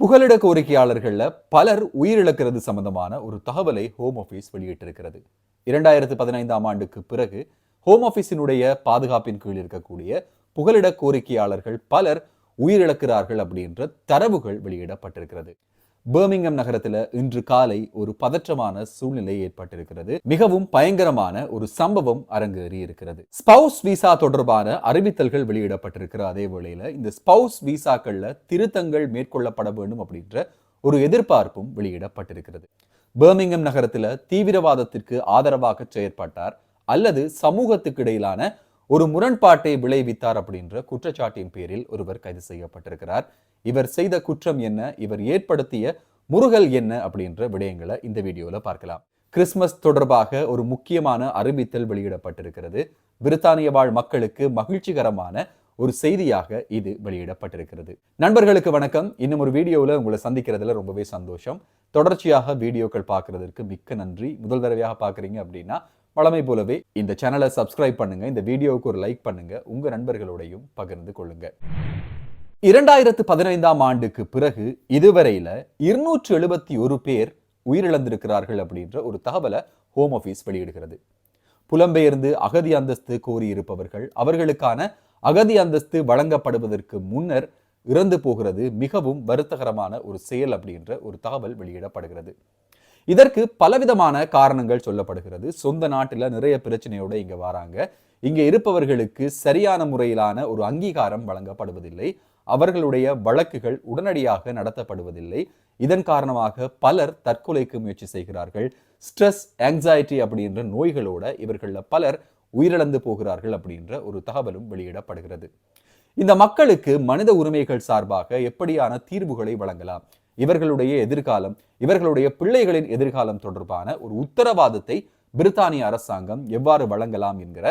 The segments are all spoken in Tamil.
புகலிட கோரிக்கையாளர்கள்ல பலர் உயிரிழக்கிறது சம்பந்தமான ஒரு தகவலை ஹோம் ஆஃபீஸ் வெளியிட்டிருக்கிறது. இரண்டாயிரத்து பதினைந்தாம் ஆண்டுக்கு பிறகு ஹோம் ஆஃபீஸினுடைய பாதுகாப்பின் கீழ் இருக்கக்கூடிய புகலிட கோரிக்கையாளர்கள் பலர் உயிரிழக்கிறார்கள் அப்படின்ற தரவுகள் வெளியிடப்பட்டிருக்கிறது. பேர்மிங்கம் நகரத்தில் இன்று காலை ஒரு பதற்றமான சூழ்நிலை ஏற்பட்டிருக்கிறது. மிகவும் பயங்கரமான ஒரு சம்பவம் அரங்கேறி இருக்கிறது. ஸ்பவுஸ் விசா தொடர்பான அறிவித்தல்கள் வெளியிடப்பட்டிருக்கிற அதே வேளையில இந்த ஸ்பவுஸ் விசாக்கள்ல திருத்தங்கள் மேற்கொள்ளப்பட வேண்டும் அப்படின்ற ஒரு எதிர்பார்ப்பும் வெளியிடப்பட்டிருக்கிறது. பேர்மிங்கம் நகரத்தில் தீவிரவாதத்திற்கு ஆதரவாக செயற்பட்டார் அல்லது சமூகத்துக்கு இடையிலான ஒரு முரண்பாட்டை விளைவித்தார் அப்படின்ற குற்றச்சாட்டின் பேரில் ஒருவர் கைது செய்யப்பட்டிருக்கிறார். இவர் செய்த குற்றம் என்ன இவர் ஏற்படுத்திய முருகல் என்ன அப்படின்ற விடயங்களை இந்த வீடியோவில் பார்க்கலாம். கிறிஸ்மஸ் தொடர்பாக ஒரு முக்கியமான அறிவித்தல் வெளியிடப்பட்டிருக்கிறது. பிரித்தானிய வாழ் மக்களுக்கு மகிழ்ச்சிகரமான ஒரு செய்தியாக இது வெளியிடப்பட்டிருக்கிறது. நண்பர்களுக்கு வணக்கம். இன்னும் ஒரு வீடியோவில் உங்களை சந்திக்கிறதுல ரொம்பவே சந்தோஷம். தொடர்ச்சியாக வீடியோக்கள் பார்க்கறதற்கு மிக்க நன்றி. முதல் தடவையாக பார்க்குறீங்க அப்படின்னா வளமை போலவே இந்த சேனலை சப்ஸ்கிரைப் பண்ணுங்க. இந்த வீடியோவுக்கு ஒரு லைக் பண்ணுங்க. உங்க நண்பர்களோடையும் பகிர்ந்து கொள்ளுங்க. இரண்டாயிரத்து பதினைந்தாம் ஆண்டுக்கு பிறகு இதுவரையில இருநூற்று எழுபத்தி ஒரு பேர் உயிரிழந்திருக்கிறார்கள் அப்படின்ற ஒரு தகவலை ஹோம் ஆஃபீஸ் வெளியிடுகிறது. புலம்பெயர்ந்து அகதி அந்தஸ்து கோரியிருப்பவர்கள் அவர்களுக்கான அகதி அந்தஸ்து வழங்கப்படுவதற்கு முன்னர் இறந்து போகிறது மிகவும் வருத்தகரமான ஒரு செயல் அப்படின்ற ஒரு தகவல் வெளியிடப்படுகிறது. இதற்கு பலவிதமான காரணங்கள் சொல்லப்படுகிறது. சொந்த நாட்டில் நிறைய பிரச்சனையோட இங்க வராங்க. இங்க இருப்பவர்களுக்கு சரியான முறையிலான ஒரு அங்கீகாரம் வழங்கப்படுவதில்லை. அவர்களுடைய வழக்குகள் உடனடியாக நடத்தப்படுவதில்லை. இதன் காரணமாக பலர் தற்கொலைக்கு முயற்சி செய்கிறார்கள். ஸ்ட்ரெஸ் ஆங்ஸைட்டி அப்படின்ற நோய்களோட இவர்களில் பலர் உயிரிழந்து போகிறார்கள் அப்படின்ற ஒரு தகவலும் வெளியிடப்படுகிறது. இந்த மக்களுக்கு மனித உரிமைகள் சார்பாக எப்படியான தீர்வுகளை வழங்கலாம்? இவர்களுடைய எதிர்காலம் இவர்களுடைய பிள்ளைகளின் எதிர்காலம் தொடர்பான ஒரு உத்தரவாதத்தை பிரித்தானிய அரசாங்கம் எவ்வாறு வழங்கலாம் என்கிற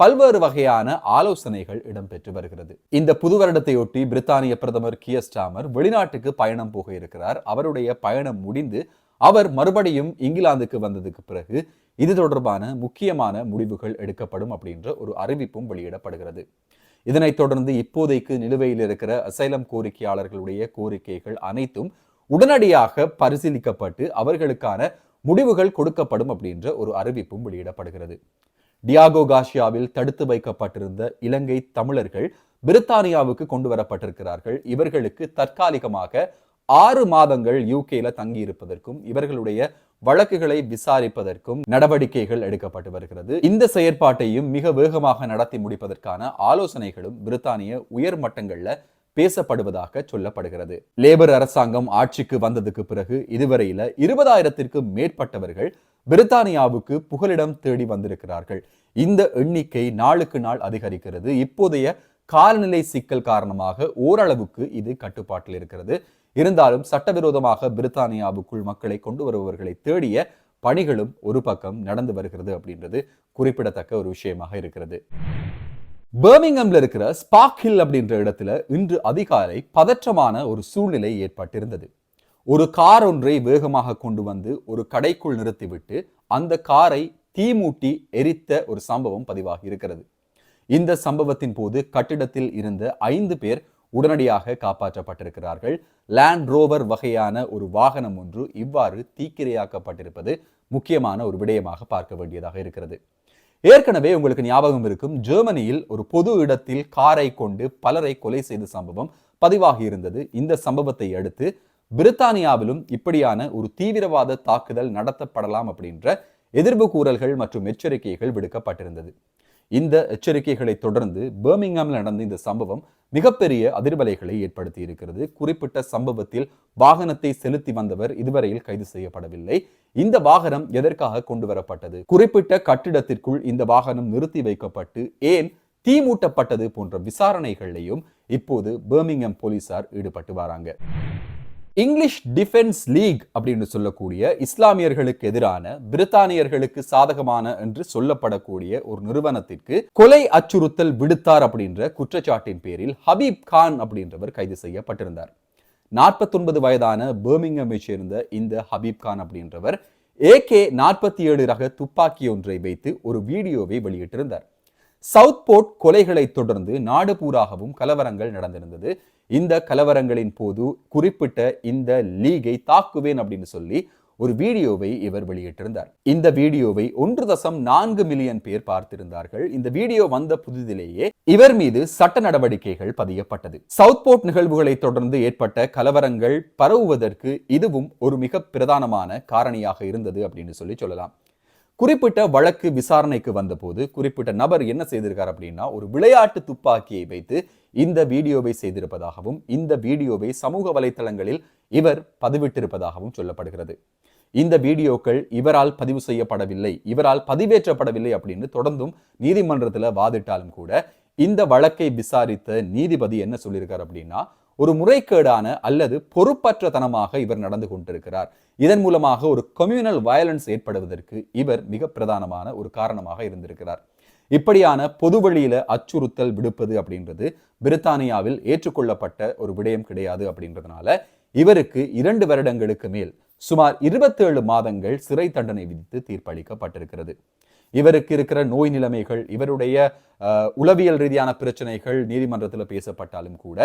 பல்வேறு வகையான ஆலோசனைகள் இடம்பெற்று வருகிறது. இந்த புது வருடத்தையொட்டி பிரித்தானிய பிரதமர் கியஸ்டாமர் வெளிநாட்டுக்கு பயணம் போக இருக்கிறார். அவருடைய பயணம் முடிந்து அவர் மறுபடியும் இங்கிலாந்துக்கு வந்ததுக்கு பிறகு இது தொடர்பான முக்கியமான முடிவுகள் எடுக்கப்படும் அப்படின்ற ஒரு அறிவிப்பும் வெளியிடப்படுகிறது. இதனைத் தொடர்ந்து இப்போதைக்கு நிலுவையில் இருக்கிற அசைலம் கோரிக்கையாளர்களுடைய கோரிக்கைகள் அனைத்தும் உடனடியாக பரிசீலிக்கப்பட்டு அவர்களுக்கான முடிவுகள் கொடுக்கப்படும் அப்படின்ற ஒரு அறிவிப்பும் வெளியிடப்படுகிறது. டியாகோ காஷியாவில் தடுத்து வைக்கப்பட்டிருந்த இலங்கை தமிழர்கள் பிரித்தானியாவுக்கு கொண்டு வரப்பட்டிருக்கிறார்கள். இவர்களுக்கு தற்காலிகமாக ஆறு மாதங்கள் யூகேல தங்கி இருப்பதற்கும் இவர்களுடைய வழக்குகளை விசாரிப்பதற்கும் நடவடிக்கைகள் எடுக்கப்பட்டு வருகிறது. இந்த செயற்பாட்டையும் மிக வேகமாக நடத்தி முடிப்பதற்கான ஆலோசனைகளும் பிரித்தானிய உயர் மட்டங்கள்ல பேசப்படுவதாக சொல்லப்படுகிறது. லேபர் அரசாங்கம் ஆட்சிக்கு வந்ததுக்கு பிறகு இதுவரையில இருபதாயிரத்திற்கும் மேற்பட்டவர்கள் பிரித்தானியாவுக்கு புகலிடம் தேடி வந்திருக்கிறார்கள். இந்த எண்ணிக்கை நாளுக்கு நாள் அதிகரிக்கிறது. இப்போதைய காலநிலை சிக்கல் காரணமாக ஓரளவுக்கு இது கட்டுப்பாட்டில் இருக்கிறது. இருந்தாலும் சட்டவிரோதமாக பிரித்தானியாவுக்குள் மக்களை கொண்டு வருபவர்களை தேடிய பணிகளும் ஒரு பக்கம் நடந்து வருகிறது அப்படின்றது குறிப்பிடத்தக்க ஒரு விஷயமாக இருக்கிறது. பர்மிங்ஹம்ல இருக்கிற ஸ்பாக் ஹில் அப்படின்ற இடத்துல இன்று அதிகாலை பதற்றமான ஒரு சூழ்நிலை ஏற்பட்டிருந்தது. ஒரு கார் ஒன்றை வேகமாக கொண்டு வந்து ஒரு கடைக்குள் நிறுத்திவிட்டு அந்த காரை தீமூட்டி எரித்த ஒரு சம்பவம் பதிவாகி இருக்கிறது. இந்த சம்பவத்தின் போது கட்டிடத்தில் இருந்த ஐந்து பேர் உடனடியாக காப்பாற்றப்பட்டிருக்கிறார்கள். லேண்ட் ரோவர் வகையான ஒரு வாகனம் ஒன்று இவ்வாறு தீக்கிரையாக்கப்பட்டிருப்பது முக்கியமான ஒரு விடயமாக பார்க்க வேண்டியதாக இருக்கிறது. ஏற்கனவே உங்களுக்கு ஞாபகம் இருக்கும் ஜெர்மனியில் ஒரு பொது இடத்தில் காரை கொண்டு பலரை கொலை செய்த சம்பவம் பதிவாகி இருந்தது. இந்த சம்பவத்தை அடுத்து பிரித்தானியாவிலும் இப்படியான ஒரு தீவிரவாத தாக்குதல் நடத்தப்படலாம் அப்படின்ற எதிர்ப்பு கூறல்கள் மற்றும் எச்சரிக்கைகள் விடுக்கப்பட்டிருந்தது. இந்த எச்சரிக்கைகளை தொடர்ந்து பர்மிங்ஹாமில் நடந்த இந்த சம்பவம் மிகப்பெரிய அதிர்வலைகளை ஏற்படுத்தி இருக்கிறது. குறிப்பிட்ட சம்பவத்தில் வாகனத்தை செலுத்தி வந்தவர் இதுவரையில் கைது செய்யப்படவில்லை. இந்த வாகனம் எதற்காக கொண்டு வரப்பட்டது? குறிப்பிட்ட கட்டிடத்திற்குள் இந்த வாகனம் நிறுத்தி வைக்கப்பட்டு ஏன் தீமூட்டப்பட்டது போன்ற விசாரணைகளையும் இப்போது பர்மிங்ஹாம் போலீசார் ஈடுபட்டு வராங்க. இங்கிலீஷ் டிஃபென்ஸ் லீக் அப்படின்னு சொல்லக்கூடிய இஸ்லாமியர்களுக்கு எதிரான பிரித்தானியர்களுக்கு சாதகமான என்று சொல்லப்படக்கூடிய ஒரு நிறுவனத்திற்கு கொலை அச்சுறுத்தல் விடுத்தார் அப்படின்ற குற்றச்சாட்டின் பேரில் ஹபீப் கான் அப்படின்றவர் கைது செய்யப்பட்டிருந்தார். நாற்பத்தொன்பது வயதான பேர்மிங்கமை சேர்ந்த இந்த ஹபீப் கான் அப்படின்றவர் ஏகே நாற்பத்தி ஏழு ரக துப்பாக்கி ஒன்றை வைத்து ஒரு வீடியோவை வெளியிட்டிருந்தார். சவுத் போர்ட் கொலைகளை தொடர்ந்து நாடு பூராகவும் கலவரங்கள் நடந்திருந்தது. இந்த கலவரங்களின் போது குறிப்பிட்ட இந்த லீகை தாக்குவேன் அப்படின்னு சொல்லி ஒரு வீடியோவை இவர் வெளியிட்டிருந்தார். இந்த வீடியோவை ஒன்று தசம் நான்கு மில்லியன் பேர் பார்த்திருந்தார்கள். இந்த வீடியோ வந்த புதிதிலேயே இவர் மீது சட்ட நடவடிக்கைகள் பதியப்பட்டது. சவுத் போர்ட் நிகழ்வுகளை தொடர்ந்து ஏற்பட்ட கலவரங்கள் பரவுவதற்கு இதுவும் ஒரு மிக பிரதானமான காரணியாக இருந்தது அப்படின்னு சொல்லி சொல்லலாம். குறிப்பிட்ட வழக்கு விசாரணைக்கு வந்தபோது குறிப்பிட்ட நபர் என்ன செய்திருக்கார் அப்படின்னா ஒரு விளையாட்டு துப்பாக்கியை வைத்து இந்த வீடியோவை செய்திருப்பதாகவும் இந்த வீடியோவை சமூக வலைத்தளங்களில் இவர் பதிவிட்டிருப்பதாகவும் சொல்லப்படுகிறது. இந்த வீடியோக்கள் இவரால் பதிவு செய்யப்படவில்லை இவரால் பதிவேற்றப்படவில்லை அப்படின்னு தொடர்ந்தும் நீதிமன்றத்தில் வாதிட்டாலும் கூட இந்த வழக்கை விசாரித்த நீதிபதி என்ன சொல்லியிருக்கார் அப்படின்னா ஒரு முறைகேடான அல்லது பொறுப்பற்றத்தனமாக இவர் நடந்து கொண்டிருக்கிறார். இதன் மூலமாக ஒரு கம்யூனல் வயலன்ஸ் ஏற்படுவதற்கு இவர் மிக பிரதானமான ஒரு காரணமாக இருந்திருக்கிறார். இப்படியான பொது வழியில அச்சுறுத்தல் விடுப்பது அப்படின்றது பிரித்தானியாவில் ஏற்றுக்கொள்ளப்பட்ட ஒரு விடயம் கிடையாது அப்படின்றதுனால இவருக்கு இரண்டு வருடங்களுக்கு மேல் சுமார் இருபத்தேழு மாதங்கள் சிறை தண்டனை விதித்து தீர்ப்பளிக்கப்பட்டிருக்கிறது. இவருக்கு இருக்கிற நோய் நிலைமைகள் இவருடைய உளவியல் ரீதியான பிரச்சனைகள் நீதிமன்றத்தில் பேசப்பட்டாலும் கூட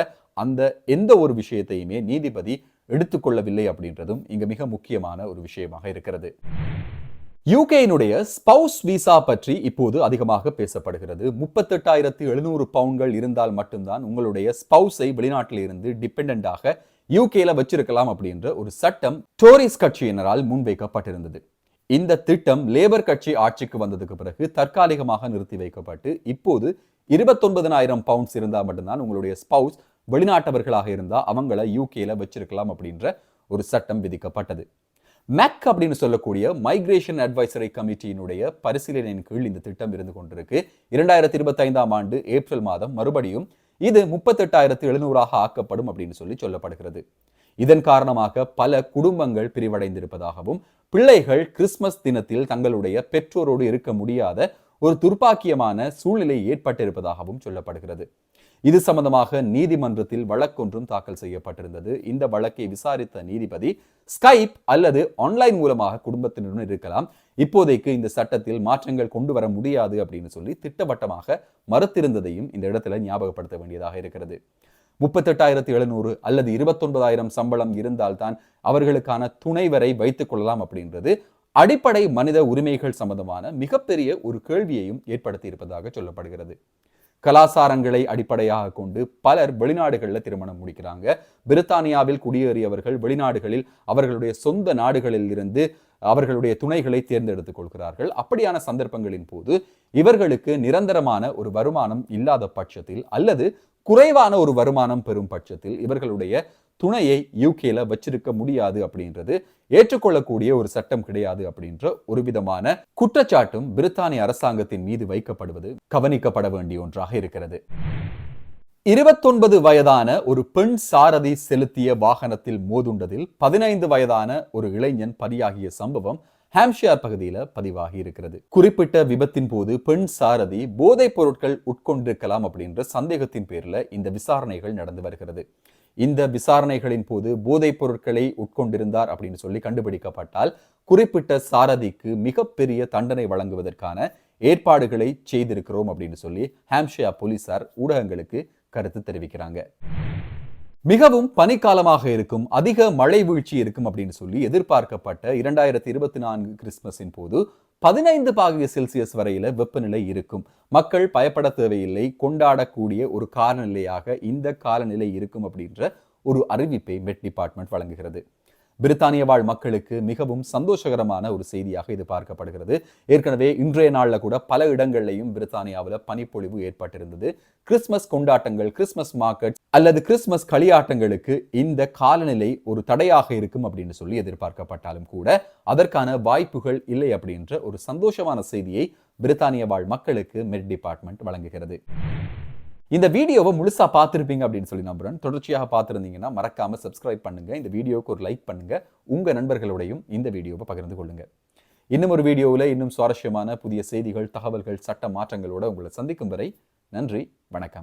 அந்த எந்த ஒரு விஷயத்தையுமே நீதிபதி எடுத்துக்கொள்ளவில்லை அப்படின்றதும் இங்க மிக முக்கியமான ஒரு விஷயமாக இருக்கிறது. யூகேயினுடைய ஸ்பவுஸ் விசா பற்றி இப்போது அதிகமாக பேசப்படுகிறது. முப்பத்தெட்டாயிரத்து எழுநூறு பவுன்கள் இருந்தால் மட்டும்தான் உங்களுடைய ஸ்பவுஸை வெளிநாட்டில் இருந்து டிபெண்டாக யூகேல வச்சிருக்கலாம் அப்படின்ற ஒரு சட்டம் டோரிஸ் கட்சியினரால் முன்வைக்கப்பட்டிருந்தது. இந்த திட்டம் லேபர் கட்சி ஆட்சிக்கு வந்ததுக்கு பிறகு தற்காலிகமாக நிறுத்தி வைக்கப்பட்டு இப்போது இருபத்தொன்பதனாயிரம் பவுண்ட்ஸ் இருந்தால் மட்டும்தான் உங்களுடைய ஸ்பவுஸ் வெளிநாட்டவர்களாக இருந்தால் அவங்கள யூகேல வச்சிருக்கலாம் அப்படின்ற ஒரு சட்டம் விதிக்கப்பட்டது. மேக் அப்படின்னு சொல்லக்கூடிய மைக்ரேஷன் அட்வைசரி கமிட்டியினுடைய பரிசீலனையின் கீழ் இந்த திட்டம் இருந்து கொண்டிருக்கு. இரண்டாயிரத்தி இருபத்தி ஐந்தாம் ஆண்டு ஏப்ரல் மாதம் மறுபடியும் இது முப்பத்தெட்டாயிரத்து எழுநூறாக ஆக்கப்படும் அப்படின்னு சொல்லி சொல்லப்படுகிறது. இதன் காரணமாக பல குடும்பங்கள் பிரிவடைந்திருப்பதாகவும் பிள்ளைகள் கிறிஸ்துமஸ் தினத்தில் தங்களுடைய பெற்றோரோடு இருக்க முடியாத ஒரு துர்ப்பாக்கியமான சூழ்நிலை ஏற்பட்டிருப்பதாகவும் சொல்லப்படுகிறது. இது சம்பந்தமாக நீதிமன்றத்தில் வழக்கொன்றும் தாக்கல் செய்யப்பட்டிருந்தது. இந்த வழக்கை விசாரித்த நீதிபதி ஸ்கைப் அல்லது ஆன்லைன் மூலமாக குடும்பத்தினருடன் இருக்கலாம். இப்போதைக்கு இந்த சட்டத்தில் மாற்றங்கள் கொண்டு வர முடியாது அப்படின்னு சொல்லி திட்டவட்டமாக மறுத்திருந்ததையும் இந்த இடத்துல ஞாபகப்படுத்த வேண்டியதாக இருக்கிறது. முப்பத்தெட்டாயிரத்து எழுநூறு அல்லது இருபத்தொன்பதாயிரம் சம்பளம் இருந்தால்தான் அவர்களுக்கான துணைவரை வைத்துக் கொள்ளலாம் அப்படின்றது அடிப்படை மனித உரிமைகள் சம்பந்தமான மிகப்பெரிய ஒரு கேள்வியையும் ஏற்படுத்தி இருப்பதாக சொல்லப்படுகிறது. கலாசாரங்களை அடிப்படையாக கொண்டு பலர் வெளிநாடுகளில் திருமணம் முடிக்கிறாங்க. பிரித்தானியாவில் குடியேறியவர்கள் வெளிநாடுகளில் அவர்களுடைய சொந்த நாடுகளில் இருந்து அவர்களுடைய துணைகளை தேர்ந்தெடுத்துக் கொள்கிறார்கள். அப்படியான சந்தர்ப்பங்களின் போது இவர்களுக்கு நிரந்தரமான ஒரு வருமானம் இல்லாத பட்சத்தில் அல்லது குறைவான ஒரு வருமானம் பெறும் பட்சத்தில் இவர்களுடைய துணையை யூகேல வச்சிருக்க முடியாது அப்படின்றது ஏற்றுக்கொள்ளக்கூடிய ஒரு சட்டம் கிடையாது அப்படின்ற ஒரு விதமான குற்றச்சாட்டும் பிரித்தானிய அரசாங்கத்தின் மீது வைக்கப்படுவது கவனிக்கப்பட வேண்டிய ஒன்றாக இருக்கிறது. இருபத்தொன்பது வயதான ஒரு பெண் சாரதி செலுத்திய வாகனத்தில் மோதுண்டதில் பதினைந்து வயதான ஒரு இளைஞன் பலியாகிய சம்பவம் ஹாம்ஷியார் பகுதியில் பதிவாகி இருக்கிறது. குறிப்பிட்ட விபத்தின் போது பெண் சாரதி போதைப் பொருட்கள் உட்கொண்டிருக்கலாம் அப்படின்ற சந்தேகத்தின் பேரில் இந்த விசாரணைகள் நடந்து வருகிறது. இந்த விசாரணைகளின் போது போதைப் பொருட்களை உட்கொண்டிருந்தார் அப்படின்னு சொல்லி கண்டுபிடிக்கப்பட்டால் குறிப்பிட்ட சாரதிக்கு மிகப்பெரிய தண்டனை வழங்குவதற்கான ஏற்பாடுகளை செய்திருக்கிறோம் அப்படின்னு சொல்லி ஹாம்ஷியா போலீசார் ஊடகங்களுக்கு கருத்து தெரிவிக்கிறாங்க. மிகவும் பனிக்காலமாக இருக்கும் அதிக மழை வீழ்ச்சி இருக்கும் அப்படின்னு சொல்லி எதிர்பார்க்கப்பட்ட இரண்டாயிரத்தி இருபத்தி நான்கு கிறிஸ்மஸின் போது பதினைந்து பாகிய செல்சியஸ் வரையில வெப்பநிலை இருக்கும். மக்கள் பயப்பட தேவையில்லை கொண்டாடக்கூடிய ஒரு காலநிலையாக இந்த காலநிலை இருக்கும் அப்படின்ற ஒரு அறிவிப்பை மெட் டிபார்ட்மெண்ட் வழங்குகிறது. பிரித்தானிய வாழ் மக்களுக்கு மிகவும் சந்தோஷகரமான ஒரு செய்தியாக இது பார்க்கப்படுகிறது. ஏற்கனவே இன்றைய நாளில் கூட பல இடங்கள்லையும் பிரித்தானியாவில் பனிப்பொழிவு ஏற்பட்டிருந்தது. கிறிஸ்மஸ் கொண்டாட்டங்கள் கிறிஸ்மஸ் மார்க்கெட் அல்லது கிறிஸ்மஸ் களியாட்டங்களுக்கு இந்த காலநிலை ஒரு தடையாக இருக்கும் அப்படின்னு சொல்லி எதிர்பார்க்கப்பட்டாலும் கூட அதற்கான வாய்ப்புகள் இல்லை அப்படின்ற ஒரு சந்தோஷமான செய்தியை பிரித்தானிய வாழ் மக்களுக்கு மெட் டிபார்ட்மெண்ட் வழங்குகிறது. இந்த வீடியோவை முழுசாக பார்த்துருப்பீங்க அப்படின்னு சொல்லி நம்புறேன். தொடர்ச்சியாக பார்த்துருந்தீங்கன்னா மறக்காமல் சப்ஸ்கிரைப் பண்ணுங்க. இந்த வீடியோவுக்கு ஒரு லைக் பண்ணுங்க. உங்கள் நண்பர்களோடையும் இந்த வீடியோவை பகிர்ந்து கொள்ளுங்க. இன்னும் ஒரு வீடியோவில் இன்னும் சுவாரஸ்யமான புதிய செய்திகள் தகவல்கள் சட்ட மாற்றங்களோட உங்களை சந்திக்கும் வரை நன்றி வணக்கம்.